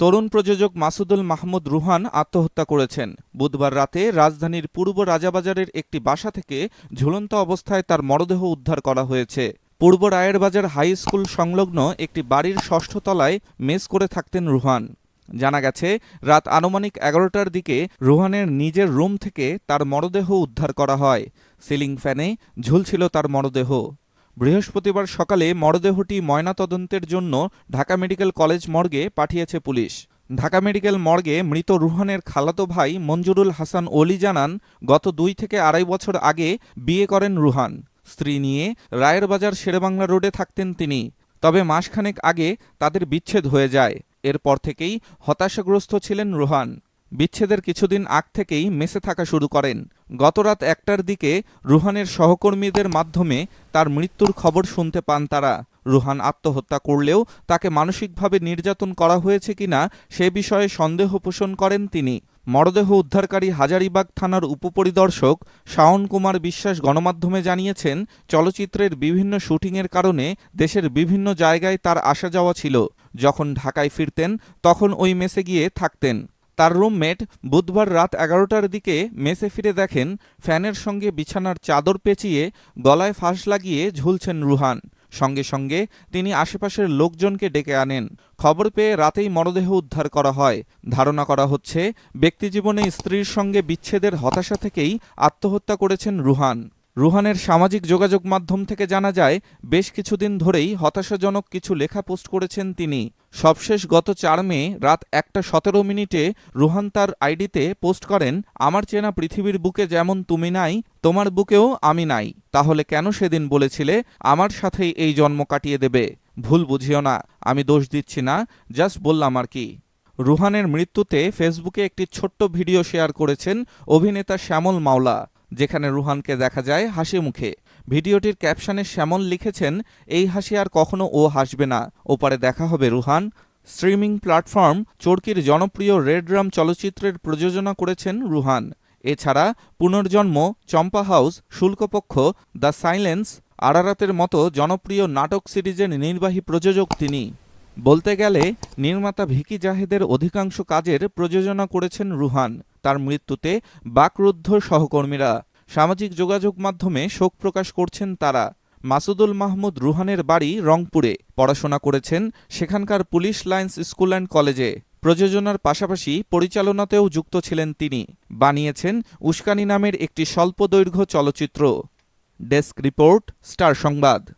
তরুণ প্রযোজক মাসুদুল মাহমুদ রুহান আত্মহত্যা করেছেন। বুধবার রাতে রাজধানীর পূর্ব রাজাবাজারের একটি বাসা থেকে ঝুলন্ত অবস্থায় তার মরদেহ উদ্ধার করা হয়েছে। পূর্ব রায়েরবাজার হাই স্কুল সংলগ্ন একটি বাড়ির ষষ্ঠ তলায় মেস করে থাকতেন রুহান। জানা গেছে, রাত আনুমানিক এগারোটার দিকে রুহানের নিজের রুম থেকে তার মরদেহ উদ্ধার করা হয়। সিলিং ফ্যানে ঝুলছিল তার মরদেহ। বৃহস্পতিবার সকালে মরদেহটি ময়নাতদন্তের জন্য ঢাকা মেডিকেল কলেজ মর্গে পাঠিয়েছে পুলিশ। ঢাকা মেডিকেল মর্গে মৃত রুহানের খালাতো ভাই মঞ্জুরুল হাসান অলি জানান, গত দুই থেকে আড়াই বছর আগে বিয়ে করেন রুহান। স্ত্রী নিয়ে রায়ের বাজার শেরেবাংলা রোডে থাকতেন তিনি। তবে মাসখানেক আগে তাদের বিচ্ছেদ হয়ে যায়। এরপর থেকেই হতাশাগ্রস্ত ছিলেন রুহান। বিচ্ছেদের কিছুদিন আগ থেকেই মেসে থাকা শুরু করেন। গতরাত একটার দিকে রুহানের সহকর্মীদের মাধ্যমে তার মৃত্যুর খবর শুনতে পান তারা। রুহান আত্মহত্যা করলেও তাকে মানসিকভাবে নির্যাতন করা হয়েছে কিনা সে বিষয়ে সন্দেহ পোষণ করেন তিনি। মরদেহ উদ্ধারকারী হাজারিবাগ থানার উপপরিদর্শক শাওন কুমার বিশ্বাস গণমাধ্যমে জানিয়েছেন, চলচ্চিত্রের বিভিন্ন শুটিংয়ের কারণে দেশের বিভিন্ন জায়গায় তার আসা যাওয়া ছিল। যখন ঢাকায় ফিরতেন, তখন ওই মেসে গিয়ে থাকতেন। তার রুমমেট বুধবার রাত এগারোটার দিকে মেসে ফিরে দেখেন ফ্যানের সঙ্গে বিছানার চাদর পেঁচিয়ে গলায় ফাঁস লাগিয়ে ঝুলছেন রুহান। সঙ্গে সঙ্গে তিনি আশেপাশের লোকজনকে ডেকে আনেন। খবর পেয়ে রাতেই মরদেহ উদ্ধার করা হয়। ধারণা করা হচ্ছে, ব্যক্তিজীবনে স্ত্রীর সঙ্গে বিচ্ছেদের হতাশা থেকেই আত্মহত্যা করেছেন রুহান। রুহানের সামাজিক যোগাযোগ মাধ্যম থেকে জানা যায়, বেশ কিছুদিন ধরেই হতাশাজনক কিছু লেখা পোস্ট করেছেন তিনি। সবশেষ গত চার মে রাত একটা সতেরো মিনিটে রুহান তার আইডিতে পোস্ট করেন, আমার চেনা পৃথিবীর বুকে যেমন তুমি নাই, তোমার বুকেও আমি নাই। তাহলে কেন সেদিন বলেছিলে, আমার সাথেই এই জন্ম কাটিয়ে দেবে? ভুল বুঝিও না, আমি দোষ দিচ্ছি না, জাস্ট বললাম আর কি। রুহানের মৃত্যুতে ফেসবুকে একটি ছোট্ট ভিডিও শেয়ার করেছেন অভিনেতা শ্যামল মাওলা। যেখানে রুহানকে দেখা যায় হাসি মুখে। ভিডিওটির ক্যাপশনে শ্যামল লিখেছেন, এই হাসি আর কখনো ও হাসবে না। ওপারে দেখা হবে রুহান। স্ট্রিমিং প্ল্যাটফর্ম চরকির জনপ্রিয় রেড রাম চলচ্চিত্রের প্রযোজনা করেছেন রুহান। এছাড়া Punorjonmo, Champa house, Shuklopokkho, the silence, আরারাতের মতো জনপ্রিয় নাটক সিরিজের নির্বাহী প্রযোজক তিনি। বলতে গেলে, নির্মাতা ভিকি জাহেদের অধিকাংশ কাজের প্রযোজনা করেছেন রুহান। তার মৃত্যুতে বাকরুদ্ধ সহকর্মীরা সামাজিক যোগাযোগ মাধ্যমে শোক প্রকাশ করছেন তারা। মাসুদুল মাহমুদ রুহানের বাড়ি রংপুরে। পড়াশোনা করেছেন সেখানকার পুলিশ লাইন্স স্কুল অ্যান্ড কলেজে। প্রযোজনার পাশাপাশি পরিচালনাতেও যুক্ত ছিলেন তিনি। বানিয়েছেন উস্কানি নামের একটি স্বল্পদৈর্ঘ্য চলচ্চিত্র। ডেস্ক রিপোর্ট, স্টার সংবাদ।